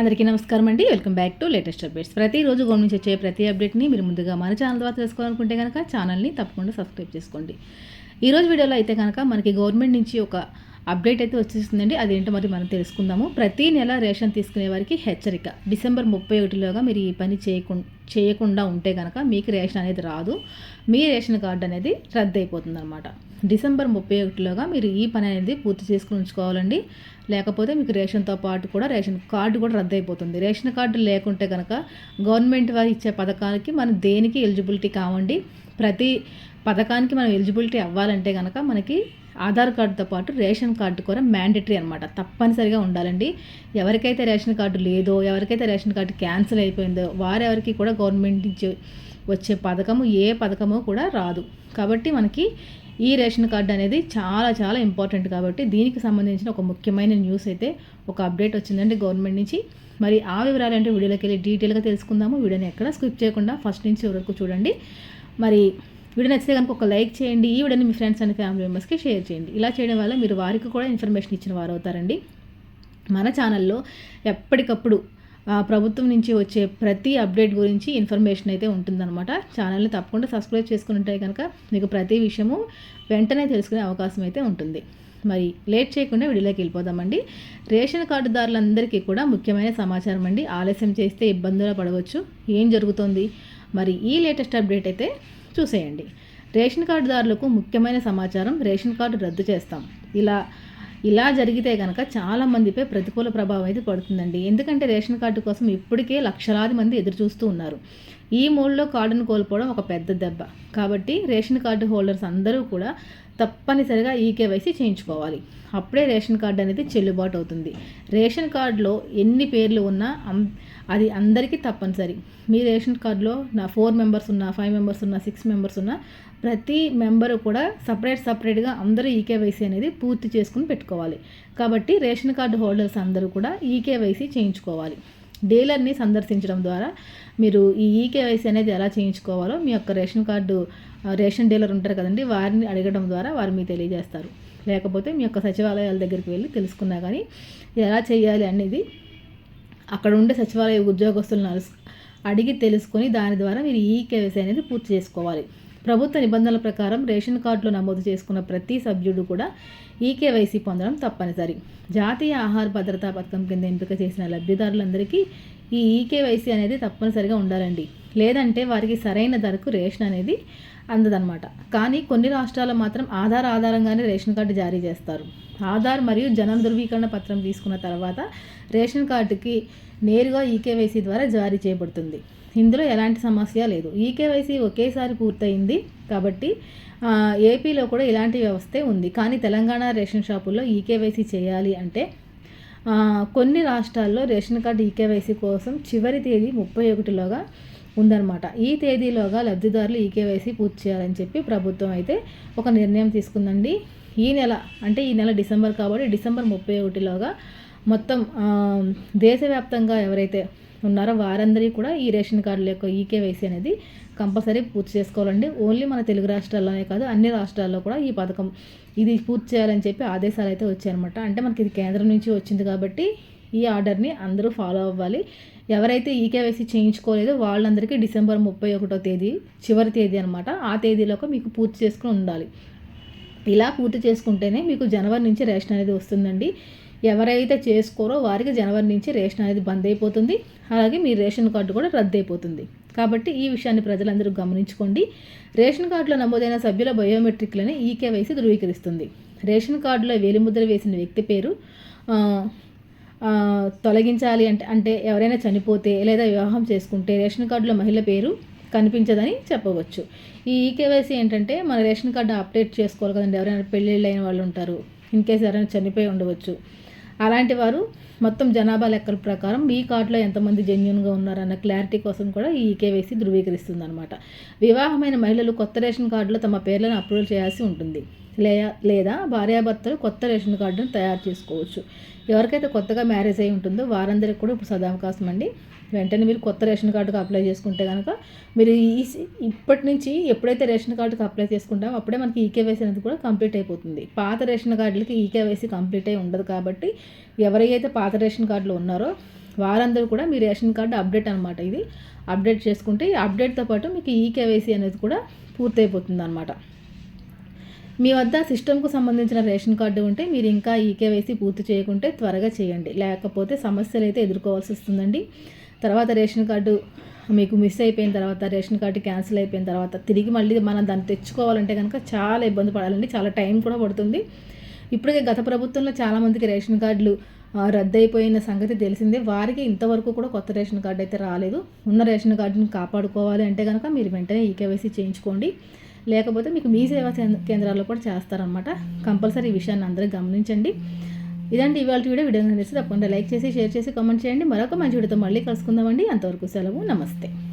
అందరికీ నమస్కారం అండి. Welcome back to latest updates. ప్రతిరోజు గవర్నమెంట్ నుంచి వచ్చే ప్రతి అప్డేట్ని మీరు ముందుగా మన ఛానల్ ద్వారా తెలుసుకోవాలనుకుంటే కనుక ఛానల్ని తప్పకుండా సబ్స్క్రైబ్ చేసుకోండి. ఈరోజు వీడియోలో అయితే కనుక మనకి గవర్నమెంట్ నుంచి ఒక అప్డేట్ అయితే వచ్చేస్తుందండి. అదేంటో మరి మనం తెలుసుకుందాము. ప్రతి నెల రేషన్ తీసుకునే వారికి హెచ్చరిక. డిసెంబర్ ముప్పై ఒకటిలోగా మీరు ఈ పని చేయకుండా చేయకుండా ఉంటే కనుక మీకు రేషన్ అనేది రాదు. మీ రేషన్ కార్డు అనేది రద్దు అయిపోతుంది అనమాట డిసెంబర్ ముప్పై ఒకటిలోగా మీరు ఈ పని అనేది పూర్తి చేసుకుని ఉంచుకోవాలండి. లేకపోతే మీకు రేషన్తో పాటు కూడా రేషన్ కార్డు కూడా రద్దు అయిపోతుంది రేషన్ కార్డు లేకుంటే కనుక గవర్నమెంట్ వారు ఇచ్చే పథకానికి మనం దేనికి ఎలిజిబిలిటీ కావండి? ప్రతి పథకానికి మనం ఎలిజిబిలిటీ అవ్వాలంటే కనుక మనకి ఆధార్ కార్డుతో పాటు రేషన్ కార్డు కూడా మ్యాండేటరీ అనమాట తప్పనిసరిగా ఉండాలండి. ఎవరికైతే రేషన్ కార్డు లేదో ఎవరికైతే రేషన్ కార్డు క్యాన్సిల్ అయిపోయిందో వారెవరికి కూడా గవర్నమెంట్ నుంచి వచ్చే పథకము ఏ పథకము కూడా రాదు. కాబట్టి మనకి ఈ రేషన్ కార్డు అనేది చాలా చాలా ఇంపార్టెంట్ కాబట్టి దీనికి సంబంధించిన ఒక ముఖ్యమైన న్యూస్ అయితే ఒక అప్డేట్ వచ్చిందండి గవర్నమెంట్ నుంచి. మరి ఆ వివరాలు అంటే వీడియోలోకి వెళ్ళి డీటెయిల్గా తెలుసుకుందాము. వీడియోని ఎక్కడ స్కిప్ చేయకుండా ఫస్ట్ నుంచి వరకు చూడండి. మరి వీడియో నచ్చితే కనుక ఒక లైక్ చేయండి. ఈ వీడియోని మీ ఫ్రెండ్స్ అండ్ ఫ్యామిలీ మెంబర్స్కి షేర్ చేయండి. ఇలా చేయడం వల్ల మీరు వారికి కూడా ఇన్ఫర్మేషన్ ఇచ్చిన వారు అవుతారండి. మన ఛానల్లో ఎప్పటికప్పుడు ప్రభుత్వం నుంచి వచ్చే ప్రతి అప్డేట్ గురించి ఇన్ఫర్మేషన్ అయితే ఉంటుందన్నమాట. ఛానల్ని తప్పకుండా సబ్స్క్రైబ్ చేసుకుని ఉంటే కనుక మీకు ప్రతి విషయము వెంటనే తెలుసుకునే అవకాశం అయితే ఉంటుంది. మరి లేట్ చేయకుండా వీడియోలోకి వెళ్ళిపోదామండి. రేషన్ కార్డుదారులందరికీ కూడా ముఖ్యమైన సమాచారం అండి. ఆలస్యం చేస్తే ఇబ్బందులు పడవచ్చు. ఏం జరుగుతుంది? మరి ఈ లేటెస్ట్ అప్డేట్ అయితే చూసేయండి. రేషన్ కార్డుదారులకు ముఖ్యమైన సమాచారం రేషన్ కార్డు రద్దు చేస్తాం. ఇలా ఇలా జరిగితే కనుక చాలామందిపై ప్రతికూల ప్రభావం అయితే పడుతుందండి. ఎందుకంటే రేషన్ కార్డు కోసం ఇప్పటికే లక్షలాది మంది ఎదురు చూస్తూ ఉన్నారు. ఈ మూడులో కార్డును కోల్పోవడం ఒక పెద్ద దెబ్బ. కాబట్టి రేషన్ కార్డు హోల్డర్స్ అందరూ కూడా తప్పనిసరిగా ఈకేవైసీ చేయించుకోవాలి. అప్పుడే రేషన్ కార్డు అనేది చెల్లుబాటు అవుతుంది. రేషన్ కార్డులో ఎన్ని పేర్లు ఉన్నా అది అందరికీ తప్పనిసరి. మీ రేషన్ కార్డులో నా ఫోర్ మెంబర్స్ ఉన్నా ఫైవ్ మెంబర్స్ ఉన్నా సిక్స్ మెంబర్స్ ఉన్నా ప్రతి మెంబరు కూడా సపరేట్ సపరేట్గా అందరూ ఈకేవైసీ అనేది పూర్తి చేసుకుని పెట్టుకోవాలి. కాబట్టి రేషన్ కార్డు హోల్డర్స్ అందరూ కూడా ఈకేవైసీ చేయించుకోవాలి. డీలర్ని సందర్శించడం ద్వారా మీరు ఈ ఈకేవైసీ అనేది ఎలా చేయించుకోవాలో మీ యొక్క రేషన్ కార్డు రేషన్ డీలర్ ఉంటారు కదండి వారిని అడగడం ద్వారా వారు మీకు తెలియజేస్తారు. లేకపోతే మీ యొక్క సచివాలయాల దగ్గరికి వెళ్ళి తెలుసుకున్నా కానీ ఎలా చేయాలి అనేది అక్కడ ఉండే సచివాలయ ఉద్యోగస్తులను అడిగి తెలుసుకొని దాని ద్వారా మీరు ఈ కేవైసీ అనేది పూర్తి చేసుకోవాలి. ప్రభుత్వ నిబంధనల ప్రకారం రేషన్ కార్డులో నమోదు చేసుకున్న ప్రతి సభ్యుడు కూడా ఈకేవైసీ పొందడం తప్పనిసరి. జాతీయ ఆహార భద్రతా పథకం కింద ఎంపిక చేసిన లబ్ధిదారులందరికీ ఈ ఈకేవైసీ అనేది తప్పనిసరిగా ఉండాలండి. లేదంటే వారికి సరైన ధరకు రేషన్ అనేది అందదన్నమాట. కానీ కొన్ని రాష్ట్రాల్లో మాత్రం ఆధార్ ఆధారంగానే రేషన్ కార్డు జారీ చేస్తారు. ఆధార్ మరియు జనం ధృవీకరణ పత్రం తీసుకున్న తర్వాత రేషన్ కార్డుకి నేరుగా ఈకేవైసీ ద్వారా జారీ చేయబడుతుంది. ఇందులో ఎలాంటి సమస్య లేదు. ఈకేవైసీ ఒకేసారి పూర్తయింది కాబట్టి ఏపీలో కూడా ఇలాంటి వ్యవస్థే ఉంది. కానీ తెలంగాణ రేషన్ షాపుల్లో ఈకేవైసీ చేయాలి అంటే కొన్ని రాష్ట్రాల్లో రేషన్ కార్డు ఈకేవైసీ కోసం చివరి తేదీ ముప్పై ఒకటిలోగా ఉందన్నమాట. ఈ తేదీలోగా లబ్ధిదారులు ఈ కేవైసీ పూర్తి చేయాలని చెప్పి ప్రభుత్వం అయితే ఒక నిర్ణయం తీసుకుందండి. ఈ నెల అంటే ఈ నెల డిసెంబర్ కాబట్టి డిసెంబర్ ముప్పై ఒకటిలోగా మొత్తం దేశవ్యాప్తంగా ఎవరైతే ఉన్నారో వారందరికీ కూడా ఈ రేషన్ కార్డుల యొక్క ఈకేవైసీ అనేది కంపల్సరీ పూర్తి చేసుకోవాలండి. ఓన్లీ మన తెలుగు రాష్ట్రాల్లోనే కాదు అన్ని రాష్ట్రాల్లో కూడా ఈ పథకం ఇది పూర్తి చేయాలని చెప్పి ఆదేశాలు అయితే వచ్చాయన్నమాట. అంటే మనకి ఇది కేంద్రం నుంచి వచ్చింది కాబట్టి ఈ ఆర్డర్ని అందరూ ఫాలో అవ్వాలి. ఎవరైతే ఈకేవైసీ చేయించుకోలేదో వాళ్ళందరికీ డిసెంబర్ ముప్పై ఒకటో తేదీ చివరి తేదీ అనమాట ఆ తేదీలోకి మీకు పూర్తి చేసుకుని ఉండాలి. ఇలా పూర్తి చేసుకుంటేనే మీకు జనవరి నుంచి రేషన్ అనేది వస్తుందండి. ఎవరైతే చేసుకోరో వారికి జనవరి నుంచి రేషన్ అనేది బంద్ అయిపోతుంది. అలాగే మీ రేషన్ కార్డు కూడా రద్దు అయిపోతుంది. కాబట్టి ఈ విషయాన్ని ప్రజలందరూ గమనించుకోండి. రేషన్ కార్డులో నమోదైన సభ్యుల బయోమెట్రిక్లని ఈకేవైసీ ధృవీకరిస్తుంది. రేషన్ కార్డులో వేలిముద్ర వేసిన వ్యక్తి పేరు తొలగించాలి అంటే అంటే ఎవరైనా చనిపోతే లేదా వివాహం చేసుకుంటే రేషన్ కార్డులో మహిళ పేరు కనిపించదని చెప్పవచ్చు. ఈ ఈకేవైసీ ఏంటంటే మన రేషన్ కార్డు అప్డేట్ చేసుకోవాలి కదండి. ఎవరైనా పెళ్ళిళ్ళు అయిన వాళ్ళు ఉంటారు. ఇన్ కేసు ఎవరైనా చనిపోయి ఉండవచ్చు. అలాంటి వారు మొత్తం జనాభా లెక్కల ప్రకారం మీ కార్డులో ఎంతమంది జెన్యున్గా ఉన్నారన్న క్లారిటీ కోసం కూడా ఈ ఈకేవైసీ ధృవీకరిస్తుంది అనమాట వివాహమైన మహిళలు కొత్త రేషన్ కార్డులో తమ పేర్లను అప్రూవల్ చేయాల్సి ఉంటుంది. లేదా భార్యాభర్తలు కొత్త రేషన్ కార్డును తయారు చేసుకోవచ్చు. ఎవరికైతే కొత్తగా మ్యారేజ్ అయి ఉంటుందో వారందరికి కూడా ఇప్పుడు సదావకాశం అండి. వెంటనే మీరు కొత్త రేషన్ కార్డుకు అప్లై చేసుకుంటే కనుక మీరు ఈ ఇప్పటి నుంచి ఎప్పుడైతే రేషన్ కార్డుకి అప్లై చేసుకుంటామో అప్పుడే మనకి ఈకేవైసీ అనేది కూడా కంప్లీట్ అయిపోతుంది. పాత రేషన్ కార్డులకి ఈకేవైసీ కంప్లీట్ అయి ఉండదు కాబట్టి ఎవరైతే పాత రేషన్ కార్డులు ఉన్నారో వారందరూ కూడా మీ రేషన్ కార్డు అప్డేట్ అనమాట ఇది. అప్డేట్ చేసుకుంటే ఈ అప్డేట్తో పాటు మీకు ఈకేవైసీ అనేది కూడా పూర్తయిపోతుంది అనమాట మీ వద్ద సిస్టమ్కు సంబంధించిన రేషన్ కార్డు ఉంటే మీరు ఇంకా ఈకేవైసీ పూర్తి చేయకుంటే త్వరగా చేయండి. లేకపోతే సమస్యలు అయితే ఎదుర్కోవాల్సి వస్తుందండి. తర్వాత రేషన్ కార్డు మీకు మిస్ అయిపోయిన తర్వాత రేషన్ కార్డు క్యాన్సిల్ అయిపోయిన తర్వాత తిరిగి మళ్ళీ మనం దాన్ని తెచ్చుకోవాలంటే కనుక చాలా ఇబ్బంది పడాలండి. చాలా టైం కూడా పడుతుంది. ఇప్పటికే గత ప్రభుత్వంలో చాలామందికి రేషన్ కార్డులు రద్దయిపోయిన సంగతి తెలిసిందే. వారికి ఇంతవరకు కూడా కొత్త రేషన్ కార్డు అయితే రాలేదు. ఉన్న రేషన్ కార్డుని కాపాడుకోవాలి అంటే కనుక మీరు వెంటనే ఈకేవైసీ చేయించుకోండి. లేకపోతే మీకు మీ సేవా కేంద్ర- కేంద్రాల్లో కూడా చేస్తారనమాట కంపల్సరీ ఈ విషయాన్ని అందరూ గమనించండి. ఇలాంటి ఇవాళ వీడియో. వీడియో నచ్చితే తప్పకుండా లైక్ చేసి షేర్ చేసి కామెంట్ చేయండి. మరొక మంచి వీడియోతో మళ్ళీ కలుసుకుందామండి. అంతవరకు సెలవు. నమస్తే.